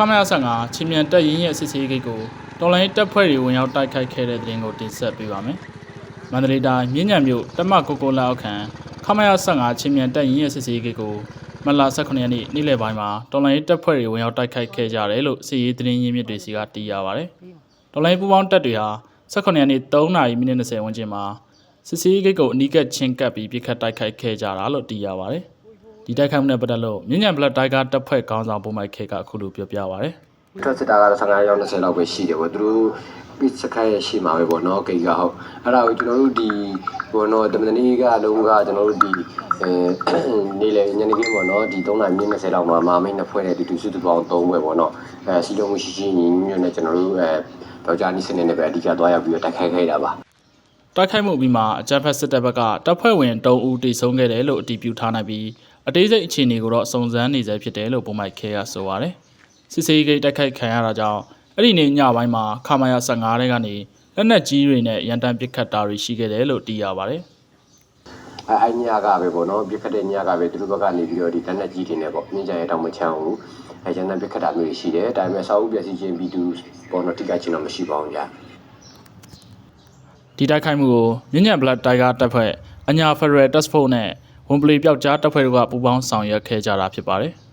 ခမရ15ချင်းမြန်တက်ရင်ရဲ့စစ်ဆေးဂိတ်ကိုတော်လိုင်းတပ်ဖွဲ့တွေဝင်ရောက်တိုက်ခိုက်ခဲ့တဲ့တဲ့ရင်ကိုတင်ဆက်ပေးပါမယ်။မန္တလေးတိုင်းမြင်းညံမြို့တက်မကိုကိုလက်အောက်ခံခမရ15ချင်းမြန်တက်ရင်ရဲ့စစ်ဆေးဂိတ်ကိုမလ18ရက်နေ့နေ့လယ်ပိုင်းမှာတော်လိုင်းတပ်ဖွဲ့တွေဝင်ရောက်တိုက်ခိုက်ခဲ့ကြတယ်လို့စစ်ရေးသတင်းရင်းမြစ်တွေစီကသိရပါဗျ။တော်လိုင်းပူပေါင်းတပ်တွေဟာ18ရက်နေ့3နာရီမိနစ်20ဝန်းကျင်မှာစစ်ဆေးဂိတ်ကိုအနီးကပ်ချင်းကပ်ပြီးပြစ်ခတ်တိုက်ခိုက်ခဲ့ကြတာလို့သိရပါဗျ။ ဒီတိုက်ခိုက်မှုနဲ့ပတ်သက်လို့မြင်းညံဘလက်တိုင်းကတပ်ဖွဲ့ခေါင်းဆောင်ပုံမိုက်ခေကအခုလိုပြောပြပါဗျ။ထွက်စစ်တာကတော့15ရောက်20လောက်ပဲရှိတယ်ပေါ့သူတို့ပြီးစခိုင်းရရှိမှာပဲပေါ့နော်ဂိတ်ကဟုတ်အဲ့ဒါကိုကျွန်တော်တို့ဒီဘောနော်တမန်တနီကလုံးကကျွန်တော်တို့ဒီအဲနေလေညနေခင်းပေါ့နော်ဒီ3နာရီမိနစ်20လောက်မှာမာမိတ်နှစ်ဖွဲ့တဲ့ဒီဒူစုတူပေါင်း3ဖွဲ့ပေါ့နော်အဲစီလုံးမှုရှိရှိညီညွတ်နဲ့ကျွန်တော်တို့အဲဒေါက်တာနီစနေနဲ့ပဲအဓိကသွားရောက်ပြီးတော့တိုက်ခိုက်ခဲ့တာပါတိုက်ခိုက်မှုပြီးမှအကြမ်းဖက်စစ်တပ်ဘက်ကတပ်ဖွဲ့ဝင်3ဦးတိဆုံးခဲ့တယ်လို့အတည်ပြုထားနိုင်ပြီး အသေးစိတ်အခြေအနေကိုတော့စုံစမ်းနေဆဲဖြစ်တယ်လို့ပုံမိုက်ခဲကဆိုပါတယ်။စစ်စေးဂိတ်တိုက်ခိုက်ခံရတာကြောင့်အဲ့ဒီနေ့ညပိုင်းမှာခမာယာ15တဲကနေလက်နက်ကြီးတွေနဲ့ရန်တမ်းပစ်ခတ်တာတွေရှိခဲ့တယ်လို့သိရပါတယ်အဲအဲ့ညကပဲပေါ့နော်ပြစ်ခတ်တဲ့ညကပဲသူတို့ဘက်ကနေပြီးတော့ဒီတနက်ကြီးတွေနဲ့ပေါ့မြင်းကြရဲတောင်မချမ်းဘူးအဲကျန်တဲ့ပြစ်ခတ်တာမျိုးတွေရှိတယ်ဒါပေမဲ့စာအုပ်ပြည့်စည်ခြင်းပြီးသူပေါ့နော်တိကျခြင်းတော့မရှိပါဘူးကြာ။ဒီတိုက်ခိုက်မှုကိုမြင်းညံဘလက်တိုင်ဂါတပ်ဖွဲ့အညာဖက်ဒရယ်တပ်စ်ဖို့နဲ့ ဝန်ပလီပျောက်ကြားတပ်ဖွဲ့တို့ကပူးပေါင်းဆောင်ရွက်ခဲ့ကြတာဖြစ်ပါတယ်။